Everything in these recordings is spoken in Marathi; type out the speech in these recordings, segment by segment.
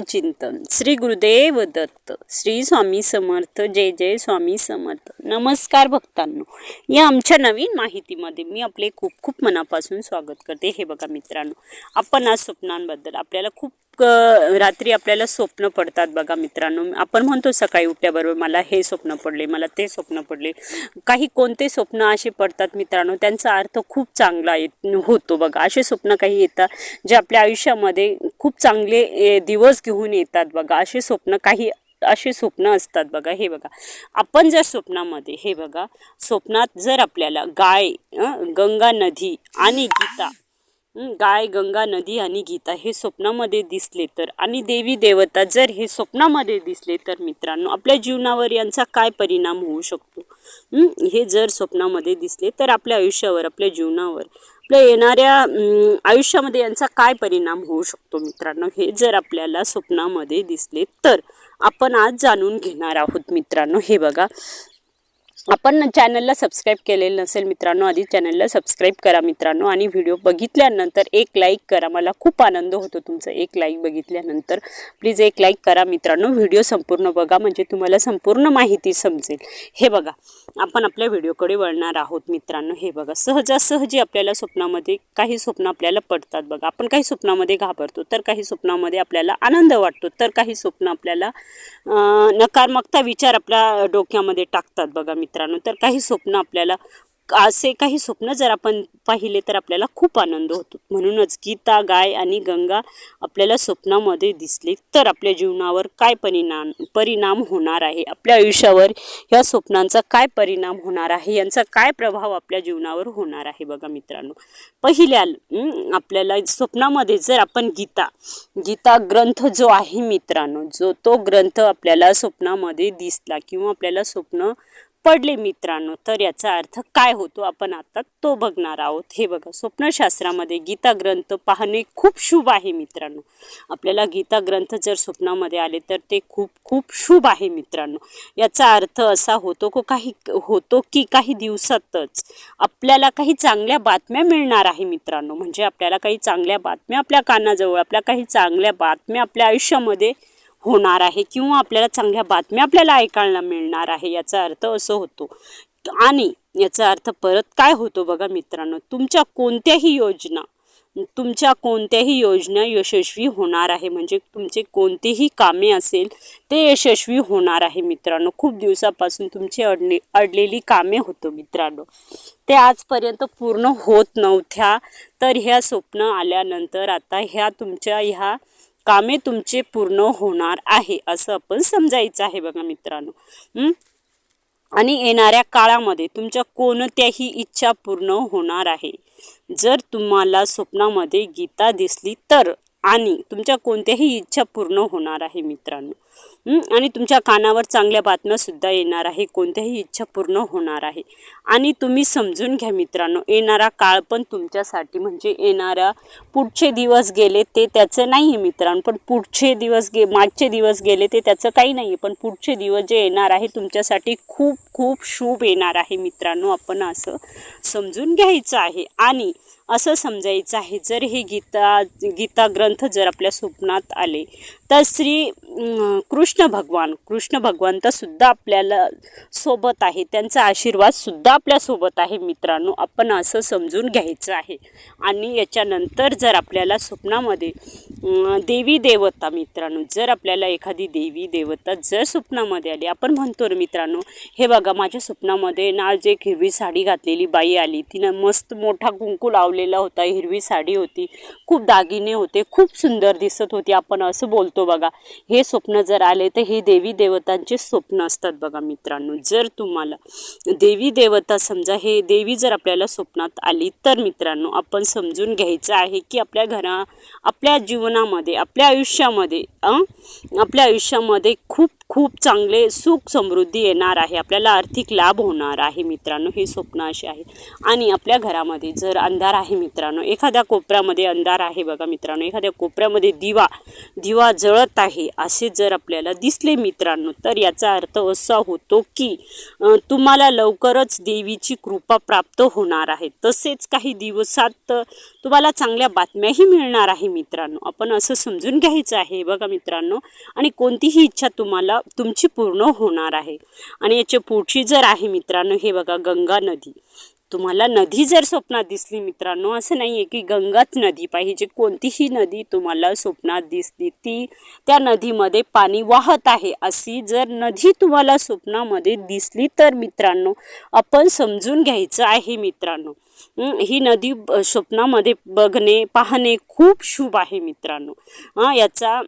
चिंतन. श्री गुरुदेव दत्त. श्री स्वामी समर्थ. जय जय स्वामी समर्थ. नमस्कार भक्तांनो. या आमच्या नवीन माहितीमध्ये मी आपले खूप खूप मनापासून स्वागत करते. हे बघा मित्रांनो आपण आज स्वप्नांबद्दल आपल्याला खूप अ, रात्री आपल्याला स्वप्न पडतात बघा मित्रांनो. आपण म्हणतो सकाळी उठल्याबरोबर मला हे स्वप्न पडले मला ते स्वप्न पडले. काही कोणते स्वप्न असे पडतात मित्रांनो त्यांचा अर्थ खूप चांगला येत होतो बघा. असे स्वप्न काही येतात जे आपल्या आयुष्यामध्ये खूप चांगले दिवस घेऊन येतात बघा. असे स्वप्न काही असे स्वप्न असतात बघा. हे बघा. आपण जर स्वप्नामध्ये हे बघा स्वप्नात जर आपल्याला गाय गंगा नदी आणि गीता गाय गंगा नदी आणि गीता हे स्वप्नामध्ये दिसले तर आणि देवी देवता जर हे स्वप्नामध्ये दिसले तर मित्रांनो आपल्या जीवनावर यांचा काय परिणाम होऊ शकतो? हे जर स्वप्नामध्ये दिसले तर आपल्या आयुष्यावर आपल्या जीवनावर आपल्या येणाऱ्या आयुष्यामध्ये यांचा काय परिणाम होऊ शकतो मित्रांनो? हे जर आपल्याला स्वप्नामध्ये दिसले तर आपण आज जाणून घेणार आहोत मित्रांनो. हे बघा आपण चॅनलला सबस्क्राईब केलेलं नसेल मित्रांनो आधी चॅनलला सबस्क्राईब करा मित्रांनो आणि व्हिडिओ बघितल्यानंतर एक लाईक करा. मला खूप आनंद होतो तुमचं एक लाईक बघितल्यानंतर. प्लीज एक लाईक करा मित्रांनो. व्हिडिओ संपूर्ण बघा म्हणजे तुम्हाला संपूर्ण माहिती समजेल. हे बघा. आपण आपल्या व्हिडिओकडे वळणार आहोत मित्रांनो. हे बघा सहजासहजी आपल्याला स्वप्नामध्ये काही स्वप्न आपल्याला पडतात बघा. आपण काही स्वप्नामध्ये घाबरतो तर काही स्वप्नामध्ये आपल्याला आनंद वाटतो तर काही स्वप्न आपल्याला नकारात्मकता विचार आपल्या डोक्यामध्ये टाकतात बघा मित्रांनो. तर काही स्वप्न आपल्याला असे काही स्वप्न जर आपण पाहिले तर आपल्याला खूप आनंद होतो. म्हणूनच गीता गाय आणि गंगा आपल्याला स्वप्नामध्ये दिसले तर आपल्या जीवनावर काय परिणाम परिणाम होणार आहे? आपल्या आयुष्यावर या स्वप्नांचा काय परिणाम होणार आहे? यांचा काय प्रभाव आपल्या जीवनावर होणार आहे? बघा मित्रांनो पहिल्या आपल्याला स्वप्नामध्ये जर आपण गीता गीता ग्रंथ जो आहे मित्रांनो जो तो ग्रंथ आपल्याला स्वप्नामध्ये दिसला किंवा आपल्याला स्वप्न पडले मित्रांनो तर याचा अर्थ काय होतो आपण आता तो बघणार आहोत. हे बघा स्वप्नशास्त्रामध्ये गीता ग्रंथ पाहणे खूप शुभ आहे मित्रांनो. आपल्याला गीता ग्रंथ जर स्वप्नामध्ये आले तर ते खूप खूप शुभ आहे मित्रांनो. याचा अर्थ असा होतो को काही होतो की काही दिवसातच आपल्याला काही चांगल्या बातम्या मिळणार आहे मित्रांनो. म्हणजे आपल्याला काही चांगल्या बातम्या आपल्या कानाजवळ आपल्या काही चांगल्या बातम्या आपल्या आयुष्यामध्ये होणार आहे किंवा आपल्याला चांगल्या बातम्या आपल्याला ऐकायला मिळणार आहे याचा अर्थ असं होतो. आणि याचा अर्थ परत काय होतो बघा मित्रांनो तुमच्या कोणत्याही योजना तुमच्या कोणत्याही योजना यशस्वी होणार आहे. म्हणजे तुमचे कोणतेही कामे असेल ते यशस्वी होणार आहे मित्रांनो. खूप दिवसापासून तुमची अडले अडलेली कामे होतो मित्रांनो. ते आजपर्यंत पूर्ण होत नव्हत्या. तर ह्या स्वप्न आल्यानंतर आता ह्या तुमच्या ह्या कामे तुमचे पूर्ण होणार आहे असं आपण समजायचं आहे बघा मित्रांनो. आणि येणाऱ्या काळामध्ये तुमच्या कोणत्याही इच्छा पूर्ण होणार आहे. जर तुम्हाला स्वप्नामध्ये गीता दिसली तर आणि तुमच्या कोणत्याही इच्छा पूर्ण होणार आहे मित्रांनो. आणि तुमच्या कानावर चांगल्या बातम्यासुद्धा येणार आहे कोणत्याही इच्छा पूर्ण होणार आहे. आणि तुम्ही समजून घ्या मित्रांनो येणारा काळ पण तुमच्यासाठी म्हणजे येणारा पुढचे दिवस गेले ते त्याचं नाही आहे मित्रांनो. पण पुढचे दिवस गे मागचे दिवस गेले ते त्याचं काही नाही आहे पण पुढचे दिवस जे येणार आहे तुमच्यासाठी खूप खूप शुभ येणार आहे मित्रांनो आपण असं समजून घ्यायचं आहे. आणि असं समजायचं आहे. जर हे गीता गीता ग्रंथ जर आपल्या स्वप्नात आले तर श्री कृष्ण भगवान कृष्ण भगवान आपल्याला सोबत आहे. त्यांचा आशीर्वादसुद्धा आपल्यासोबत आहे मित्रांनो. आपण असं समजून घ्यायचं आहे. आणि याच्यानंतर जर आपल्याला स्वप्नामध्ये देवी देवता मित्रांनो जर आपल्याला एखादी देवी देवता जर स्वप्नामध्ये आली आपण म्हणतो ना मित्रांनो हे बघा माझ्या स्वप्नामध्ये ना आज एक हिरवी साडी घातलेली बाई आली. तिनं मस्त मोठा कुंकू लावलेला होता हिरवी साडी होती. खूप दागिने होते खूप सुंदर दिसत होती. आपण असं बोलतो बघा हे स्वप्न जर आले तर हे देवी देवतांचे स्वप्न असतात बघा मित्रांनो. जर तुम्हाला देवी देवता समजा हे देवी जर आपल्याला स्वप्नात आली तर मित्रांनो आपण समजून घ्यायचं आहे की आपल्या घरा आपल्या जीवनामध्ये आपल्या आयुष्यामध्ये अं? आपल्या आयुष्यामध्ये खूप खूप चांगले सुख समृद्धी येणार आहे. आपल्याला आर्थिक लाभ होणार आहे मित्रांनो हे स्वप्न असे आहे. आणि आपल्या घरामध्ये जर अंधार आहे मित्रांनो. एखाद्या कोपऱ्यामध्ये अंधार आहे बघा मित्रांनो. एखाद्या कोपऱ्यामध्ये दिवा दिवा जळत आहे असे जर आपल्याला दिसले मित्रांनो तर याचा अर्थ असा होतो की तुम्हाला लवकरच देवीची कृपा प्राप्त होणार आहे. तसेच काही दिवसात तुम्हाला चांगल्या बातम्याही मिळणार आहे मित्रांनो. आपण असं समजून घ्यायचं आहे बघा मित्रांनो. आणि कोणतीही इच्छा तुम्हाला तुमची पूर्ण होणार आहे. आणि याच्या पुढची जर आहे मित्रांनो हे बघा गंगा नदी. तुम्हाला नदी जर स्वप्नात दिसली मित्रांनो असं नाही आहे की गंगाच नदी पाहिजे. कोणतीही नदी तुम्हाला स्वप्नात दिसली ती त्या नदीमध्ये पाणी वाहत आहे. अशी जर नदी तुम्हाला स्वप्नामध्ये दिसली तर मित्रांनो आपण समजून घ्यायचं आहे मित्रांनो. ही नदी ब- स्वप्नामध्ये बघणे पाहणे खूप शुभ आहे मित्रांनो. हां याचा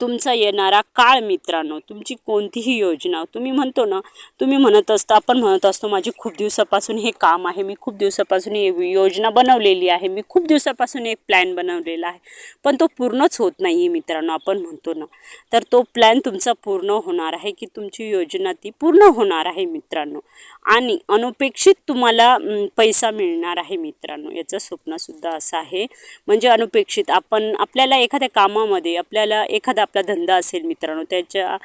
तुमचा येणारा काळ मित्रांनो तुमची कोणतीही योजना तुम्ही म्हणतो ना तुम्ही म्हणत असता आपण म्हणत असतो माझी खूप दिवसापासून हे काम आहे मी खूप दिवसापासून हे योजना बनवलेली आहे मी खूप दिवसापासून एक प्लॅन बनवलेला आहे पण तो पूर्णच होत नाही आहे मित्रांनो आपण म्हणतो ना. तर तो प्लॅन तुमचा पूर्ण होणार आहे की तुमची योजना ती पूर्ण होणार आहे मित्रांनो. आणि अनपेक्षित तुम्हाला पैसा मिळणार आहे मित्रांनो याचं स्वप्नसुद्धा असं आहे. म्हणजे अनपेक्षित आपण आपल्याला एखाद्या कामामध्ये आपल्याला एखादा आपला धंदा असेल मित्रांनो त्याच्या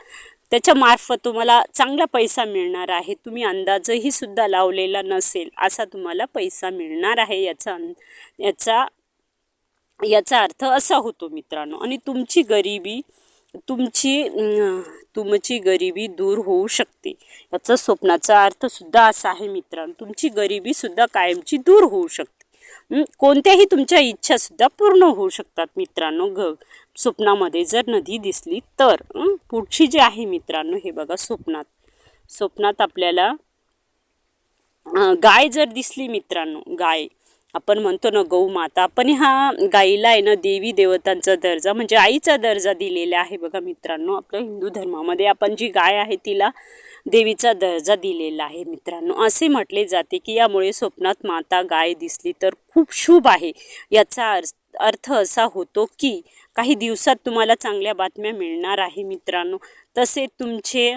त्याच्या मार्फत तुम्हाला चांगला पैसा मिळणार आहे. तुम्ही अंदाजही सुद्धा लावलेला नसेल असा तुम्हाला पैसा मिळणार आहे याचा याचा याचा अर्थ असा होतो मित्रांनो. आणि तुमची गरिबी तुमची तुमची गरिबी दूर होऊ शकते. याचा स्वप्नाचा अर्थ सुद्धा असा आहे मित्रांनो. तुमची गरिबी सुद्धा कायमची दूर होऊ शकते. कोणत्याही तुमच्या इच्छासुद्धा पूर्ण होऊ शकतात मित्रांनो. ग स्वप्नामध्ये जर नदी दिसली तर पुढची जी आहे मित्रांनो हे बघा स्वप्नात. स्वप्नात आपल्याला गाय जर दिसली मित्रांनो गाय आपण म्हणतो ना गौ माता. पण ह्या गाईला आहे ना देवी देवतांचा दर्जा म्हणजे आईचा दर्जा दिलेला आहे बघा मित्रांनो. आपल्या हिंदू धर्मामध्ये आपण जी गाय आहे तिला देवीचा दर्जा दिलेला आहे मित्रांनो. असे म्हटले जाते की यामुळे स्वप्नात माता गाय दिसली तर खूप शुभ आहे. याचा अर्थ अर्थ असा होतो की काही दिवसात तुम्हाला चांगल्या बातम्या मिळणार आहे मित्रांनो. तसे तुमचे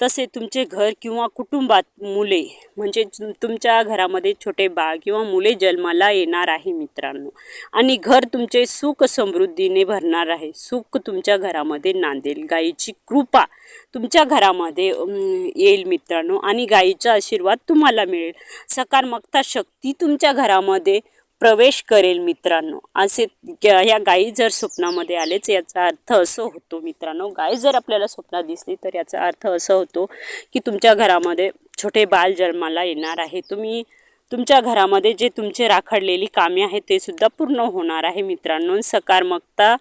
तसे तुमचे घर किंवा कुटुंबात मुले म्हणजे तुमच्या घरामध्ये छोटे बाळ किंवा मुले जन्माला येणार आहे मित्रांनो. आणि घर तुमचे सुख समृद्धीने भरणार आहे. सुख तुमच्या घरामध्ये नांदेल. गाईची कृपा तुमच्या घरामध्ये येईल मित्रांनो. आणि गाईचा आशीर्वाद तुम्हाला मिळेल. सकारात्मकता शक्ती तुमच्या घरामध्ये प्रवेश करेल मित्रांनो. असे ह्या गायी जर स्वप्नामध्ये आलेच याचा अर्थ असं होतो मित्रांनो. गाय जर आपल्याला स्वप्नात दिसली तर याचा अर्थ असं होतो की तुमच्या घरामध्ये छोटे बाल जन्माला येणार आहे. तुम्ही तुमच्या घरामध्ये जे तुमचे राखडलेली कामे आहेत ते सुद्धा पूर्ण होणार आहे मित्रांनो. सकारात्मकता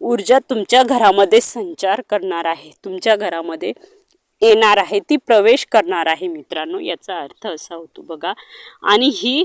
ऊर्जा तुमच्या घरामध्ये संचार करणार आहे. तुमच्या घरामध्ये येणार आहे ती प्रवेश करणार आहे मित्रांनो. याचा अर्थ असा होतो बघा. आणि ही